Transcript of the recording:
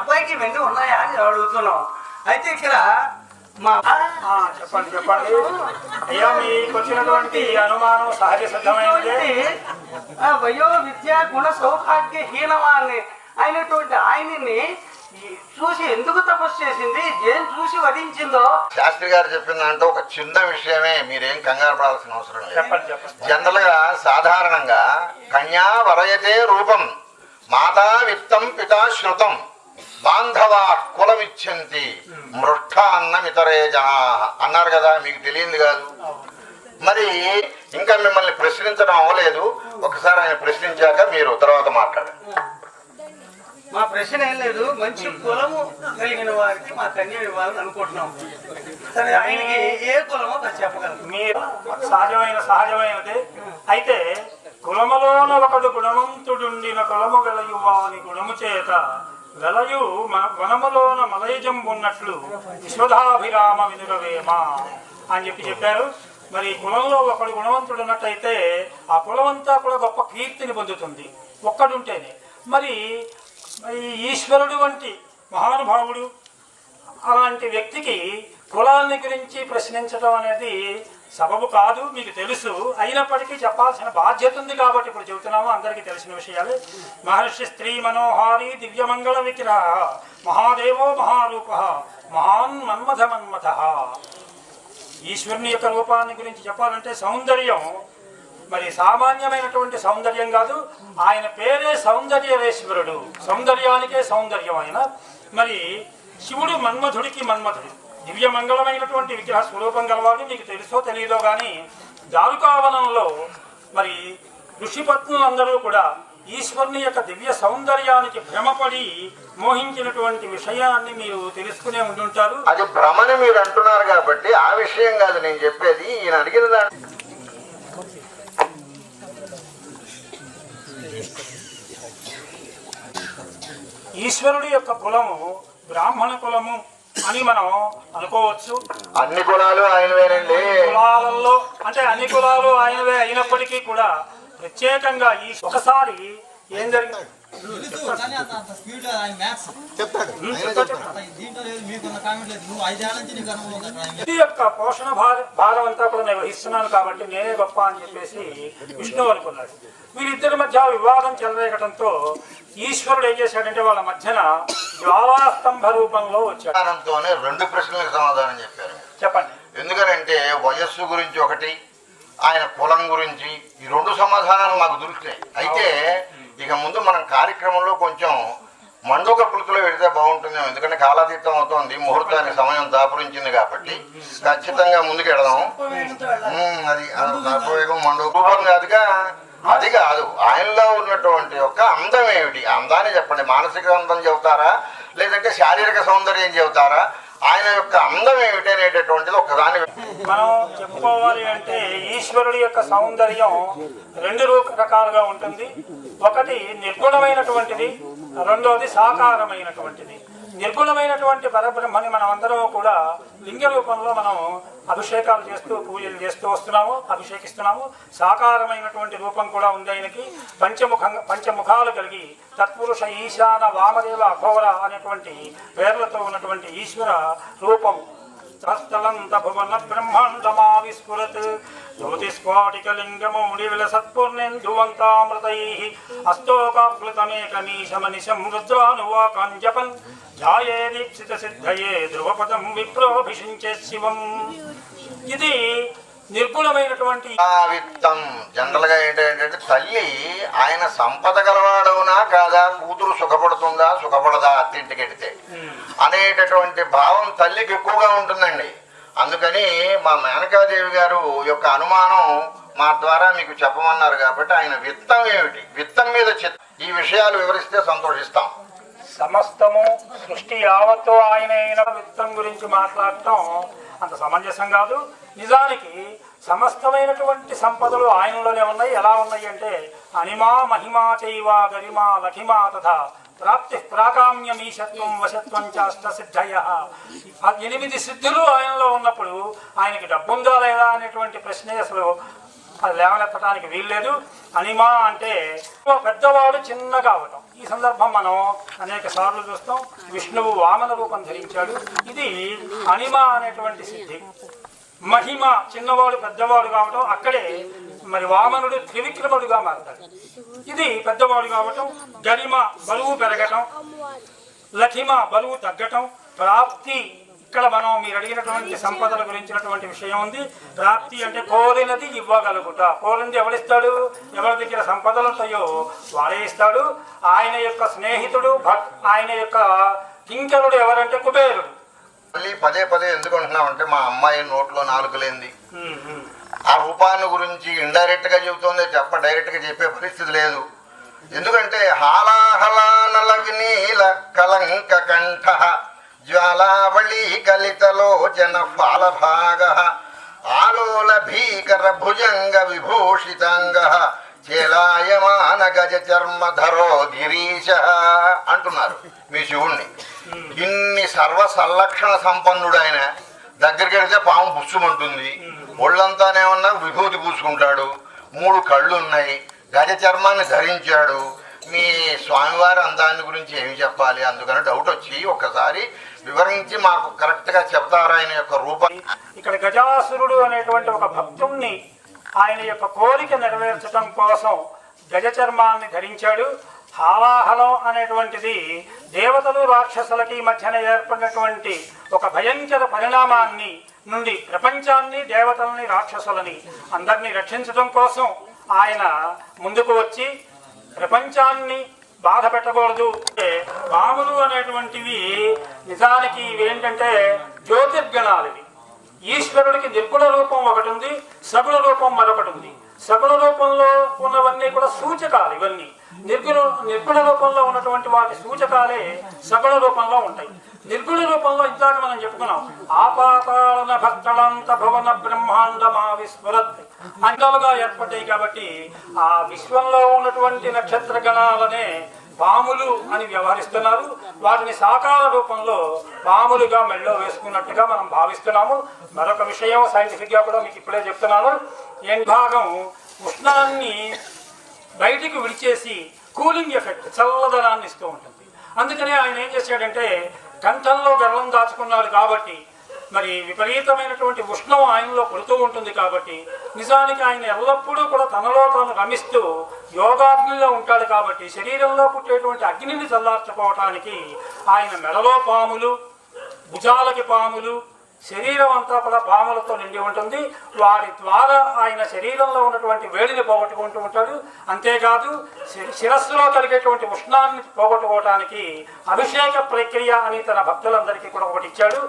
అబ్బాయికి వెండి ఉన్నాయా అని అడుగుతున్నాం. అయితే ఇక్కడ మా చెప్పండి చెప్పండి. అయ్యా మీకు వచ్చినటువంటి అనుమానం సహజ సిద్ధమైనదే. వయో విద్య గుణ సౌభాగ్య హీనవాన్ని అయినటువంటి ఆయన్ని చూసి ఎందుకు తపస్సు చేసింది? ఏం చూసి వధించిందో? శాస్త్రి గారు చెప్పిన దాంట్లో ఒక చిన్న విషయమే మీరేం కంగారు పడాల్సిన అవసరం లేదు. జనరల్గా సాధారణంగా కన్యా వరయతే రూపం మాతా విత్తం పితా శృతం బాంధవా కులమిచ్చంతి మృష్ట అన్నం ఇతరే జనా. అన్నారు కదా మీకు తెలియంది కాదు? మరి ఇంకా మిమ్మల్ని ప్రశ్నించడం అవ్వలేదు. ఒకసారి ఆయన ప్రశ్నించాక మీరు తర్వాత మాట్లాడండి. మా ప్రశ్న ఏం లేదు. మంచి కులము కలిగిన వారికి మా కన్య ఇవ్వాలని అనుకుంటున్నాం. సరే ఆయనకి ఏ కులమో అది చెప్పగలరు. మీరు సహజమైన సహజమైనదే. అయితే కులములోన ఒకడు గుణవంతుడుండిన కులము వెలయు అని గుణము చేత వెలయు మ- వనములోన మలయజం ఉన్నట్లు విశ్వధాభిరామ వినురవేమ అని చెప్పి చెప్పారు. మరి కులంలో ఒకడు గుణవంతుడు ఉన్నట్టయితే ఆ కులమంతా కూడా గొప్ప కీర్తిని పొందుతుంది. ఒక్కడుంటేనే. మరి ఈశ్వరుడు వంటి మహానుభావుడు అలాంటి వ్యక్తికి కులాన్ని గురించి ప్రశ్నించడం అనేది సబబు కాదు మీకు తెలుసు. అయినప్పటికీ చెప్పాల్సిన బాధ్యత ఉంది కాబట్టి ఇప్పుడు చెబుతున్నాము అందరికీ తెలిసిన విషయాలే. మహర్షి స్త్రీ మనోహారి దివ్యమంగళ విగ్రహ మహాదేవో మహారూప మహాన్ మన్మథ మన్మథ. ఈశ్వరుని యొక్క రూపాన్ని గురించి చెప్పాలంటే సౌందర్యం మరి సామాన్యమైనటువంటి సౌందర్యం కాదు. ఆయన పేరే సౌందర్యవేశ్వరుడు. సౌందర్యానికే సౌందర్యం ఆయన మరి శివుడు మన్మధుడికి మన్మధుడు. దివ్య మంగళమైనటువంటి విగ్రహ స్వరూపం గలవాడు మీకు తెలుసో తెలియదో కానీ దారుకావనంలో మరి ఋషిపత్నులందరూ కూడా ఈశ్వరుని యొక్క దివ్య సౌందర్యానికి భ్రమపడి మోహించినటువంటి విషయాన్ని మీరు తెలుసుకునే ఉంటుంటారు అది భ్రమని మీరు అంటున్నారు కాబట్టి ఆ విషయం కాదు నేను చెప్పేది. ఈయన అడిగిన దాంట్లో ఈశ్వరుడి యొక్క కులము బ్రాహ్మణ కులము అని మనం అనుకోవచ్చు. అన్ని కులాలు ఆయనవేనండి. కులాలలో అంటే అన్ని కులాలు ఆయనవే అయినప్పటికీ కూడా ప్రత్యేకంగా ఈ ఒకసారి ఏం జరిగింది ఈ యొక్క పోషణ భార భారం అంతా కూడా నిర్వహిస్తున్నాను కాబట్టి నేనే గొప్ప అని చెప్పేసి విష్ణు అనుకున్నాడు. వీరిద్దరి మధ్య వివాదం చెలరేగటంతో ఈశ్వరుడు ఏం చేశాడంటే వాళ్ళ మధ్యన జ్వాలాస్తంభ రూపంలో వచ్చాడు. రెండు ప్రశ్నలకు సమాధానం చెప్పారు. చెప్పండి. ఎందుకనంటే వయస్సు గురించి ఒకటి ఆయన కులం గురించి ఈ రెండు సమాధానాలు మాకు దొరికినాయి అయితే ఇక ముందు మనం కార్యక్రమంలో కొంచెం మండుక పులుతులో పెడితే బాగుంటుంది ఎందుకంటే కాలాతీతం అవుతోంది ముహూర్తానికి సమయం దాపురించింది కాబట్టి ఖచ్చితంగా ముందుకు వెళదాం. అది దాపవేగం మండుక రూపం కాదుగా అది కాదు ఆయనలో ఉన్నటువంటి యొక్క అందం ఏమిటి? అందాన్ని చెప్పండి. మానసిక అందం చెబుతారా? లేదంటే శారీరక సౌందర్యం చెబుతారా? ఆయన యొక్క అందం ఏమిటి అనేటటువంటిది ఒకదాని మనం చెప్పుకోవాలి అంటే ఈశ్వరుడి యొక్క సౌందర్యం రెండు రకాలుగా ఉంటుంది. ఒకటి నిర్గుణమైనటువంటిది రెండోది సాకారమైనటువంటిది. నిర్గుణమైనటువంటి పరబ్రహ్మని మనం అందరం కూడా లింగ రూపంలో మనం అభిషేకాలు చేస్తూ పూజలు చేస్తూ వస్తున్నాము అభిషేకిస్తున్నాము. సాకారమైనటువంటి రూపం కూడా ఉంది ఆయనకి. పంచముఖంగా పంచముఖాలు కలిగి తత్పురుష ఈశాన వామదేవ అఘోర అనేటువంటి పేర్లతో ఉన్నటువంటి ఈశ్వర రూపం. తస్థలంత భువన బ్రహ్మాండమావిస్ఫురత్ విస్ఫురత్ జ్యోతిస్ఫాటికలింగమౌళి విలసత్పూర్ణేందువంతామృతై అస్తోకాప్లుతమేకమీశమనిశం రుద్రానువాకాంజపన్ ధ్యాయే దీప్సిత సిద్ధయే ధ్రువపదం విప్రోభిషించే శివం. ఇది నిర్గుణమైనటువంటి ఆ విత్తం జనరల్గా ఏంటంటే తల్లి ఆయన సంపద గలవాడవునా కాదా? కూతురు సుఖపడుతుందా? సుఖపడదా? అత్తింటికి వెడితే అనేటటువంటి భావం తల్లికి ఎక్కువగా ఉంటుందండి. అందుకని మా మేనకాదేవి గారు యొక్క అనుమానం మా ద్వారా మీకు చెప్పమన్నారు కాబట్టి ఆయన విత్తం ఏమిటి? విత్తం మీద ఈ విషయాలు వివరిస్తే సంతోషిస్తాం. సమస్తము సృష్టి యావత్తు ఆయన విత్తం గురించి మాట్లాడటం అంత సమంజసం కాదు. నిజానికి సమస్తమైనటువంటి సంపదలు ఆయనలోనే ఉన్నాయి. ఎలా ఉన్నాయి అంటే అనిమా మహిమా చైవ గరిమా లఖిమా తథా ప్రాప్తి ప్రాకామ్యమీశత్వం వశత్వం చాష్ట సిద్ధయ ఎనిమిది సిద్ధులు ఆయనలో ఉన్నప్పుడు ఆయనకి డబ్బుందా లేదా అనేటువంటి ప్రశ్నే అసలు అది లేవనెత్తడానికి వీల్లేదు. అనిమా అంటే పెద్దవాడు చిన్నగా కావటం ఈ సందర్భం మనం అనేక సార్లు చూస్తాం. విష్ణువు వామన రూపం ధరించాడు. ఇది అనిమ అనేటువంటి సిద్ధి. మహిమ చిన్నవాడు పెద్దవాడు కావటం అక్కడే మరి వామనుడు త్రివిక్రముడుగా మారతాడు. ఇది పెద్దవాడు కావటం గరిమ బరువు పెరగటం లఠిమ బరువు తగ్గటం ప్రాప్తి ఇక్కడ మనం మీరు అడిగినటువంటి సంపదల గురించినటువంటి విషయం ఉంది. ప్రాప్తి అంటే కోరినది ఇవ్వగలుగుట. కోరింది ఎవరిస్తాడు? ఎవరి దగ్గర సంపదలు ఉంటాయో వాడే ఇస్తాడు. ఆయన యొక్క స్నేహితుడు ఆయన యొక్క కింకరుడు ఎవరంటే కుబేరుడు. మళ్ళీ పదే పదే ఎందుకు అంటున్నామంటే మా అమ్మాయి నోట్లో ఉమ్, ఉమ్. ఆ రూపాన్ని గురించి ఇండైరెక్ట్గా చెబుతోంది చెప్ప డైరెక్ట్గా చెప్పే పరిస్థితి లేదు. ఎందుకంటే హాలాహలానల వినీల కలంక కంఠ. జ్వాలావళి కలితలోచన ఫాలభాగ ఆలోల భీకర భుజంగ విభూషితాంగ చేలాయమాన గజ చర్మధరో గిరీశ అంటున్నారు మీ శివుణ్ణి. ఇన్ని సర్వ సంలక్షణ సంపన్నుడు ఆయన. దగ్గరికి వెళ్తే పాము పుష్యమంటుంది ఒళ్ళంతానేమన్నా విభూతి పూసుకుంటాడు. మూడు కళ్ళు ఉన్నాయి గజ చర్మాన్ని ధరించాడు. మీ స్వామివారి అందాన్ని గురించి ఏమి చెప్పాలి? అందుకని డౌట్ వచ్చి ఒక్కసారి వివరించి మాకు కరెక్ట్గా చెప్తారా ఆయన యొక్క రూపం. ఇక్కడ గజాసురుడు అనేటువంటి ఒక భక్తుణ్ణి ఆయన యొక్క కోరిక నెరవేర్చడం కోసం గజ చర్మాన్ని ధరించాడు. హావాహలం అనేటువంటిది దేవతలు రాక్షసులకి మధ్యన ఏర్పడినటువంటి ఒక భయంకర పరిణామాన్ని నుండి ప్రపంచాన్ని దేవతలని రాక్షసులని అందరినీ రక్షించడం కోసం ఆయన ముందుకు వచ్చి ప్రపంచాన్ని బాధ పెట్టకూడదు. అంటే పాములు అనేటువంటివి నిజానికి ఇవేంటంటే జ్యోతిర్గణాలు ఇవి. ఈశ్వరుడికి నిర్గుణ రూపం ఒకటి ఉంది సగుణ రూపం మరొకటి ఉంది. సగుణ రూపంలో ఉన్నవన్నీ కూడా సూచకాలు ఇవన్నీ. నిర్గుణ నిర్గుణ రూపంలో ఉన్నటువంటి వాటి సూచకాలే సగుణ రూపంలో ఉంటాయి. నిర్గుణ రూపంలో ఇందాక మనం చెప్పుకున్నాం. ఆపాతాళన భక్తలంత భువన బ్రహ్మాండమా విస్మరత్. అంటలుగా ఏర్పడ్డాయి కాబట్టి ఆ విశ్వంలో ఉన్నటువంటి నక్షత్ర గణాలనే పాములు అని వ్యవహరిస్తున్నారు. వాటిని సాకార రూపంలో పాములుగా మెళ్ళో వేసుకున్నట్టుగా మనం భావిస్తున్నాము. మరొక విషయం సైంటిఫిక్గా కూడా మీకు ఇప్పుడే చెప్తున్నాను. ఏం భాగం ఉష్ణాన్ని బయటికి విడిచేసి కూలింగ్ ఎఫెక్ట్ చల్లదనాన్ని ఇస్తూ ఉంటుంది. అందుకనే ఆయన ఏం చేశాడంటే కంఠంలో గర్వం దాచుకున్నాడు కాబట్టి మరి విపరీతమైనటువంటి ఉష్ణం ఆయనలో కొడుతూ ఉంటుంది కాబట్టి నిజానికి ఆయన ఎల్లప్పుడూ కూడా తనలో తాను రమిస్తూ యోగాగ్నిలో ఉంటాడు కాబట్టి శరీరంలో పుట్టేటువంటి అగ్నిని చల్లార్చుకోవటానికి ఆయన మెడలో పాములు భుజాలకి పాములు శరీరం అంతా కూడా పాములతో నిండి ఉంటుంది. వారి ద్వారా ఆయన శరీరంలో ఉన్నటువంటి వేడిని పోగొట్టుకుంటూ ఉంటాడు. అంతేకాదు శిరస్సులో కలిగేటువంటి ఉష్ణాన్ని పోగొట్టుకోవటానికి అభిషేక ప్రక్రియ అని తన భక్తులందరికీ కూడా ఒకటి ఇచ్చాడు.